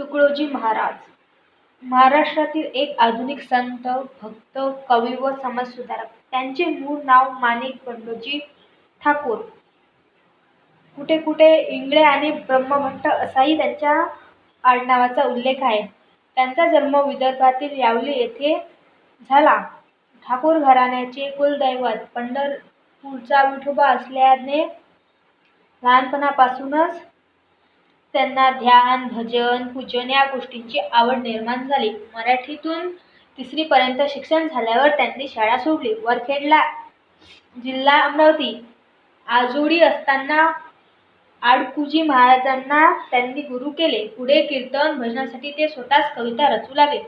तुकडोजी महाराज. महाराष्ट्रातील एक आधुनिक संत भक्त कवी व समाजसुधारक. त्यांचे मूळ नाव माणिक बंडोजी ठाकूर. कुठे कुठे इंगळे आणि ब्रह्मभट्ट असाही त्यांच्या आडनावाचा उल्लेख आहे. त्यांचा जन्म विदर्भातील यावली येथे झाला. ठाकूर घराण्याचे कुलदैवत पंढरपूरचा विठोबा असल्याने लहानपणापासूनच त्यांना ध्यान भजन पूजन या गोष्टींची आवड निर्माण झाली. मराठीतून तिसरीपर्यंत शिक्षण झाल्यावर त्यांनी शाळा सोडली. वरखेडला जिल्हा अमरावती आजोळी असताना आडकुजी महाराजांना त्यांनी गुरु केले. पुढे कीर्तन भजनासाठी ते स्वतःच कविता रचू लागले.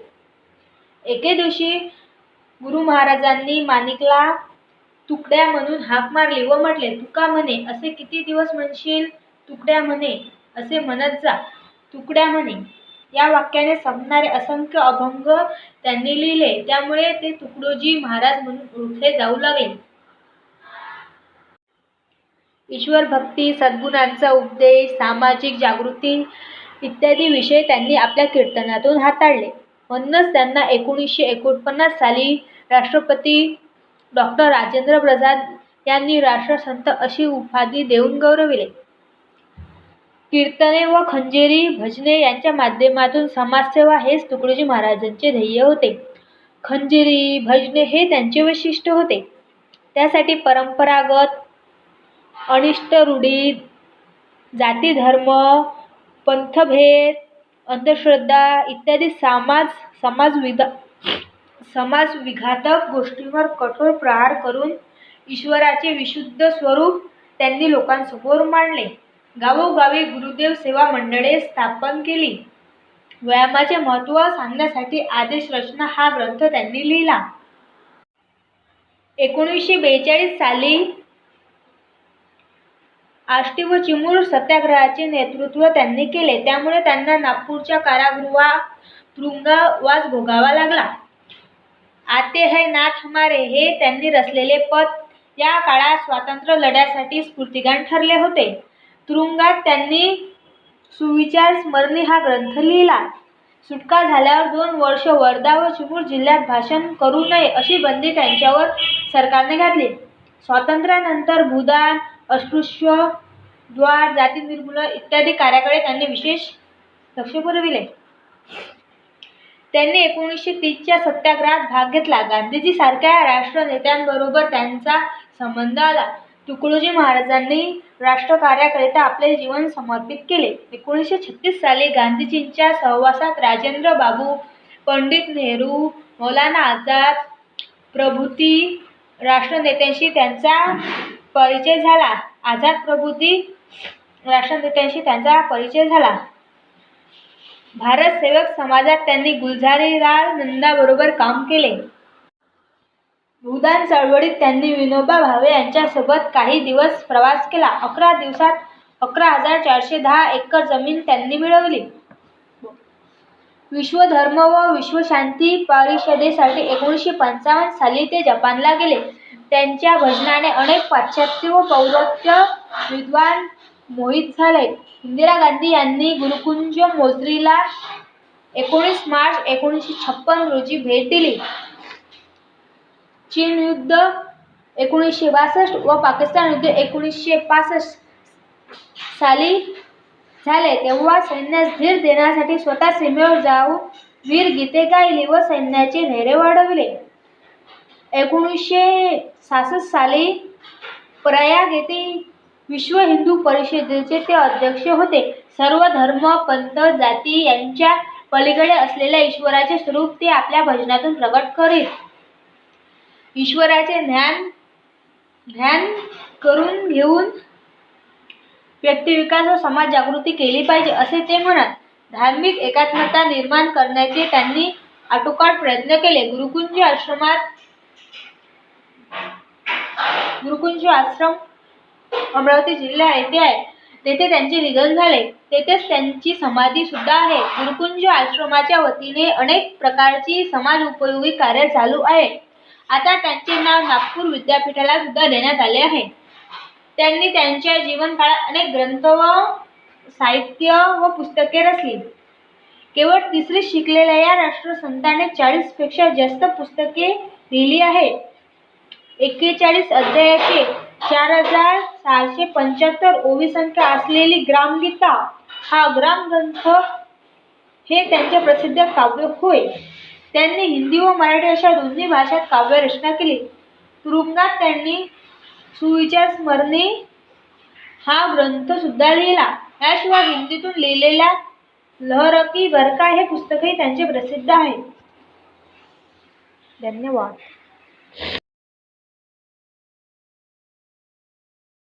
एके दिवशी गुरु महाराजांनी माणिकला तुकड्या म्हणून हाक मारली व म्हटले तुका म्हणे असे किती दिवस म्हणशील? तुकड्या म्हणे असे म्हणत जा. तुकड्या म्हणे. या वाक्याने संपणारे असंख्य अभंग त्यांनी लिहिले. त्यामुळे ते तुकडोजी महाराज म्हणून ओळखले जाऊ लागले. ईश्वर भक्ती सद्गुणांचा उपदेश सामाजिक जागृती इत्यादी विषय त्यांनी आपल्या कीर्तनातून हाताळले. म्हणूनच त्यांना एकोणीसशे एकोणपन्नास साली राष्ट्रपती डॉक्टर राजेंद्र प्रसाद यांनी राष्ट्रसंत अशी उपाधी देऊन गौरविले. कीर्तने व खंजेरी भजने यांच्या माध्यमातून समाजसेवा हेच तुकडोजी महाराजांचे ध्येय होते. खंजेरी भजने हे त्यांचे वैशिष्ट्य होते. त्यासाठी परंपरागत अनिष्ट रूढी जाती धर्म पंथभेद अंधश्रद्धा इत्यादी समाज समाजविधा समाजविघातक गोष्टींवर कठोर प्रहार करून ईश्वराचे विशुद्ध स्वरूप त्यांनी लोकांसमोर मांडले. गावोगावी गुरुदेव सेवा मंडळे स्थापन केली. व्यायामाचे महत्त्व सांगण्यासाठी आदेश रचना हा ग्रंथ त्यांनी लिहिला. एकोणीसशे बेचाळीस साली आष्टी व चिमूर सत्याग्रहाचे नेतृत्व त्यांनी केले. त्यामुळे त्यांना नागपूरच्या कारागृहात तुरुंगवास भोगावा लागला. आते है नाथ हमारे हे त्यांनी रचलेले पद या काळात स्वातंत्र्य लढ्यासाठी स्फूर्तिगान ठरले होते. तुरुंगात त्यांनी सुविचार स्मरणी हा ग्रंथ लिहिला. सुटका झाल्यावर दोन वर्ष वर्धा व चिमूर जिल्ह्यात भाषण करू नये अशी बंदी त्यांच्यावर सरकारने घातली. स्वातंत्र्यानंतर भूदान अस्पृश्य द्वार जाती निर्मूलन इत्यादी कार्याकडे त्यांनी विशेष लक्ष पुरविले. त्यांनी एकोणीसशे तीसच्या सत्याग्रहात भाग घेतला. गांधीजी सारख्या राष्ट्रनेत्यांबरोबर त्यांचा संबंध आला. तुकडोजी महाराजांनी राष्ट्रकार्याकरिता आपले जीवन समर्पित केले. एकोणीसशे छत्तीस साली गांधीजींच्या सहवासात राजेंद्र बाबू पंडित नेहरू मौलाना आझाद प्रभृती राष्ट्रनेत्यांशी त्यांचा परिचय झाला. आझाद प्रभृती राष्ट्रनेत्यांशी त्यांचा परिचय झाला. भारत सेवक समाजात त्यांनी गुलझारीलाल नंदाबरोबर काम केले. भूदान चळवळीत त्यांनी विनोबा भावे यांच्यासोबत काही दिवस प्रवास केला. अकरा दिवसात अकरा हजार चारशे दहा एकर जमीन त्यांनी मिळवली. विश्वधर्म व विश्वशांती परिषदेसाठी एकोणीसशे पंचावन्न साली ते जपानला गेले. त्यांच्या भजनाने अनेक पाश्चात्य व पौर्वात्य विद्वान मोहित झाले. इंदिरा गांधी यांनी गुरुकुंज मोझरीला एकोणीस मार्च एकोणीसशे छप्पन रोजी भेट दिली. चीन युद्ध एकोणीसशे बासष्ट व पाकिस्तान युद्ध एकोणीसशे पासष्ट साली झाले. तेव्हा सैन्यास धीर देण्यासाठी स्वतः सीमेवर जाऊन वीर गीते गायली व सैन्याचे धैर्य वाढविले. एकोणीसशे सहासष्ट साली प्रयाग येथे विश्व हिंदू परिषदेचे ते अध्यक्ष होते. सर्व धर्म पंथ जाती यांच्या पलीकडे असलेल्या ईश्वराचे स्वरूप ते आपल्या भजनातून प्रकट करीत. ईश्वराचे ध्यान ध्यान करून घेऊन व्यक्तिविकास व समाज जागृती केली पाहिजे असे ते म्हणत धार्मिक एकात्मता निर्माण करण्याचे त्यांनी आटोकाट प्रयत्न केले. गुरुकुंज आश्रमात गुरुकुंज आश्रम अमरावती जिल्हा येथे आहे. तेथे त्यांचे निधन झाले. तेथेच त्यांची समाधी सुद्धा आहे. गुरुकुंज आश्रमाच्या वतीने अनेक प्रकारची समाज उपयोगी कार्य चालू आहे. आता त्यांचे नाव नागपूर विद्यापीठाला सुद्धा देण्यात आले आहे. त्यांनी त्यांच्या जीवनकाळात अनेक ग्रंथ व साहित्य व पुस्तके रचली. केवळ तिसरी शिकलेल्या या राष्ट्रसंताने चाळीसपेक्षा जास्त पुस्तके लिहिली आहेत. एक्केचाळीस अध्यायाचे चार हजार सहाशे पंच्याहत्तर ओवी संख्या असलेली ग्रामगीता हा ग्रामग्रंथ हे त्यांचे प्रसिद्ध काव्य होय. त्यांनी हिंदी व मराठी अशा दोन्ही भाषात काव्यरचना केली. तुरुंगात त्यांनी सुविचार स्मरणे हा ग्रंथ सुद्धा लिहिला. याशिवाय हिंदीतून लिहिलेल्या लहरकी बरका हे पुस्तकही त्यांचे प्रसिद्ध आहे. धन्यवाद.